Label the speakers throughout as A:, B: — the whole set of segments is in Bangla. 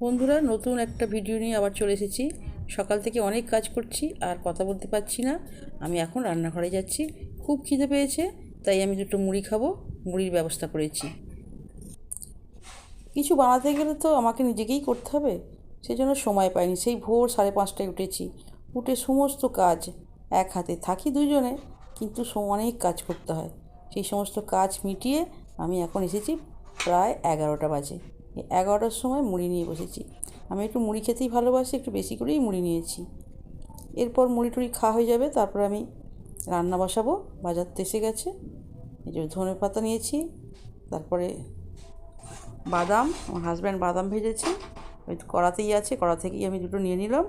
A: বন্ধুরা, নতুন একটা ভিডিও নিয়ে আবার চলে এসেছি। সকাল থেকে অনেক কাজ করছি, আর কথা বলতে পারছি না। আমি এখন রান্নাঘরে যাচ্ছি। খুব খিদে পেয়েছে, তাই আমি দুটো মুড়ি খাব, মুড়ির ব্যবস্থা করেছি। কিছু বানাতে গেলে তো আমাকে নিজেকেই করতে হবে, সেজন্য সময় পাইনি। সেই ভোর সাড়ে পাঁচটায় উঠেছি। উঠে সমস্ত কাজ এক হাতে। থাকি দুজনে, কিন্তু অনেক কাজ করতে হয়। সেই সমস্ত কাজ মিটিয়ে আমি এখন এসেছি প্রায় এগারোটা বাজে। এগারোটার সময় মুড়ি নিয়ে বসেছি। আমি একটু মুড়ি খেতেই ভালোবাসি, একটু বেশি করেই মুড়ি নিয়েছি। এরপর মুড়ি টুড়ি খাওয়া হয়ে যাবে, তারপর আমি রান্না বসাবো, বাজার তো এসে গেছে। এই যে ধনে পাতা নিয়েছি, তারপরে বাদাম, আমার হাজব্যান্ড বাদাম ভেজেছে। ওই কড়াতেই আছে, কড়া থেকেই আমি দুটো নিয়ে নিলাম।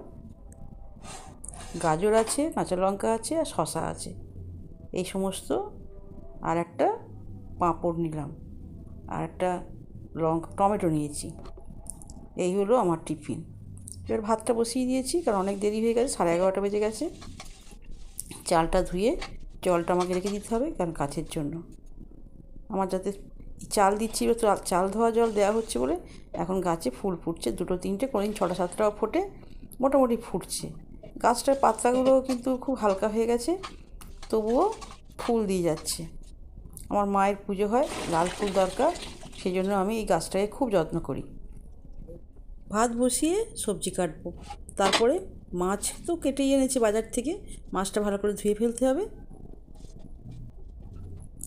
A: গাজর আছে, কাঁচা লঙ্কা আছে, আর শশা আছে। এই সমস্ত আর একটা পাঁপড় নিলাম। আর একটা লঙ্কা টমেটো নিয়েছি। এই হলো আমার টিফিন। এবার ভাতটা বসিয়ে দিয়েছি, কারণ অনেক দেরি হয়ে গেছে, সাড়ে এগারোটা বেজে গেছে। চালটা ধুয়ে জলটা আমাকে রেখে দিতে হবে, কারণ কাছের জন্য। আমার যাতে চাল দিচ্ছি চাল ধোয়া জল দেওয়া হচ্ছে বলে এখন গাছে ফুল ফুটছে, দুটো তিনটে, কোনোদিন ছটা সাতটাও ফোটে, মোটামুটি ফুটছে। গাছটার পাতাগুলো কিন্তু খুব হালকা হয়ে গেছে, তবুও ফুল দিয়ে যাচ্ছে। আমার মায়ের পুজো হয়, লাল ফুল দরকার সেই জন্য আমি এই গাছটাকে খুব যত্ন করি। ভাত বসিয়ে সবজি কাটবো। তারপরে মাছ তো কেটেই এনেছি বাজার থেকে। মাছটা ভালো করে ধুয়ে ফেলতে হবে।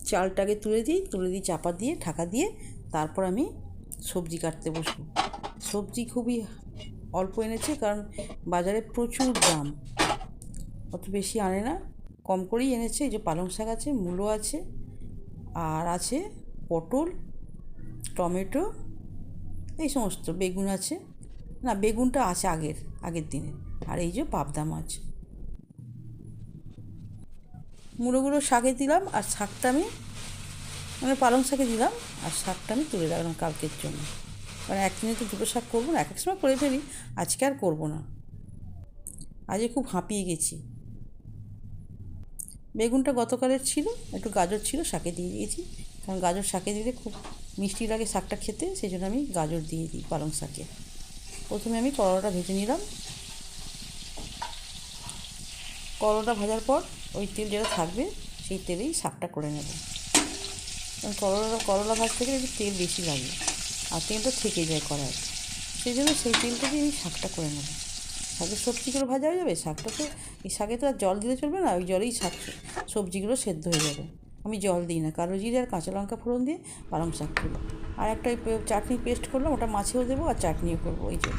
A: চালটাকে তুলে দিই তুলে দিই চাপা দিয়ে, ঢাকা দিয়ে। তারপর আমি সবজি কাটতে বসবো। সবজি খুবই অল্প এনেছে কারণ বাজারে প্রচুর দাম। অত বেশি আনে না। কম করেই এনেছে। এই যে পালং শাক আছে, মূলো আছে, আর আছে পটল টমেটো, এই সমস্ত বেগুন আছে। না, বেগুনটা আছে আগের আগের দিনের আর এই যে পাবদা মাছ। মুড়োগুলো শাকে দিলাম, আর শাকটা আমি মানে পালং শাকে দিলাম, আর শাকটা আমি তুলে রাখলাম কালকের জন্য। কারণ একদিনে তো দুটো শাক করব না, এক এক সময় করে ফেলি, আজকে আর করব না। আজকে খুব হাঁপিয়ে গেছি। বেগুনটা গতকালের ছিল, একটু গাজর ছিল, শাকে দিয়ে দিয়েছি। কারণ গাজর শাকে দিলে খুব মিষ্টি লাগে শাকটা খেতে সেই জন্য আমি গাজর দিয়ে দিই পালং শাকে। প্রথমে আমি করলাটা ভেজে নিলাম। করলাটা ভাজার পর ওই তেল যেটা থাকবে, সেই তেলেই শাকটা করে নেব। কারণ করলা করলা ভাজতে গেলে একটু তেল বেশি লাগে, আর তেলটা থেকে যায় কড়ায় সেই জন্য সেই তেলটা দিয়ে আমি শাকটা করে নেব। শাকের সবজিগুলো ভাজা হয়ে যাবে শাকটা তো এই শাকে তো আর জল দিলে চলবে না, ওই জলেই শাক, সবজিগুলো সেদ্ধ হয়ে যাবে। আমি জল দিই না। কালো জিরে আর কাঁচা লঙ্কা ফোড়ন দিয়ে পালং শাক করব। আর একটা চাটনি পেস্ট করলাম, ওটা মাছেও দেবো আর চাটনিও করব। ওই যে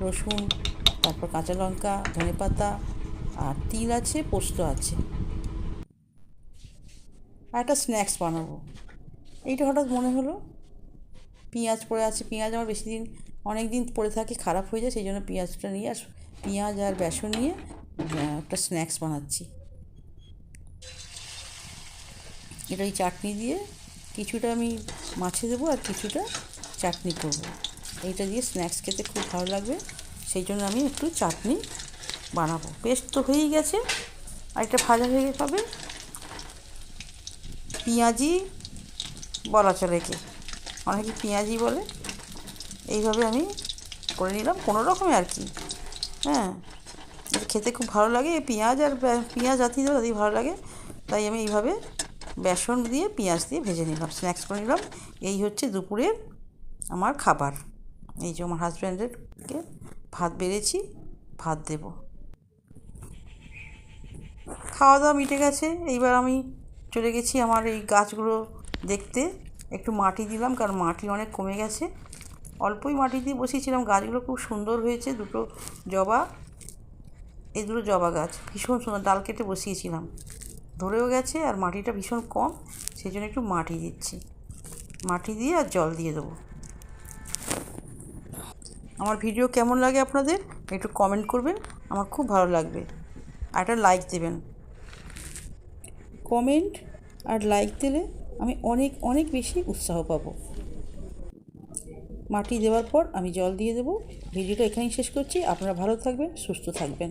A: রসুন, তারপর কাঁচা লঙ্কা, ধনে পাতা আর তিল আছে, পোস্ত আছে। আর একটা স্ন্যাক্স বানাবো। এইটা হঠাৎ মনে হলো, পেঁয়াজ পড়ে আছে। পেঁয়াজ আমার বেশি দিন, অনেক দিন পড়ে থাকে, খারাপ হয়ে যায়, সেই জন্য পেঁয়াজটা নিয়ে আর পেঁয়াজ আর বেসন নিয়ে একটা স্ন্যাক্স বানাচ্ছি। এটা ওই চাটনি দিয়ে কিছুটা আমি মাছে দেবো আর কিছুটা চাটনি করব। এইটা দিয়ে স্ন্যাক্স খেতে খুব ভালো লাগবে। সেই জন্য আমি একটু চাটনি বানাবো। পেস্ট তো হয়েই গেছে। আর একটা ভাজা হয়ে পাবে পেঁয়াজি বলা চলে একে। অনেকে পেঁয়াজি বলে। এইভাবে আমি করে নিলাম। কোনো রকমে আর কি। হ্যাঁ এটা খেতে খুব ভালো লাগে। এই পেঁয়াজ আর পেঁয়াজ জাতীয় তাতেই ভালো লাগে। তাই আমি এইভাবে বেসন দিয়ে, পেঁয়াজ দিয়ে ভেজে নিলাম স্ন্যাক্স করে নিলাম। এই হচ্ছে দুপুরের আমার খাবার। এই যে আমার হাজব্যান্ডেরকে ভাত বেড়েছি, ভাত দেব। খাওয়া দাওয়া মিটে গেছে, এইবার আমি চলে গেছি আমার এই গাছগুলো দেখতে। একটু মাটি দিলাম, কারণ মাটি অনেক কমে গেছে। অল্পই মাটি দিয়ে বসিয়েছিলাম, গাছগুলো খুব সুন্দর হয়েছে, দুটো জবা, এই দুটো জবা গাছ, ভীষণ সুন্দর, ডাল কেটে বসিয়েছিলাম। ধরেও গেছে আর মাটিটা ভীষণ কম সেই জন্য একটু মাটি দিচ্ছি। মাটি দিয়ে আর জল দিয়ে দেবো। আমার ভিডিও কেমন লাগে আপনাদের, একটু কমেন্ট করবেন, আমার খুব ভালো লাগবে। আর একটা লাইক দেবেন। কমেন্ট আর লাইক দিলে আমি অনেক অনেক বেশি উৎসাহ পাবো। মাটি দেওয়ার পর আমি জল দিয়ে দেবো। ভিডিওটা এখানেই শেষ করছি। আপনারা ভালো থাকবেন, সুস্থ থাকবেন।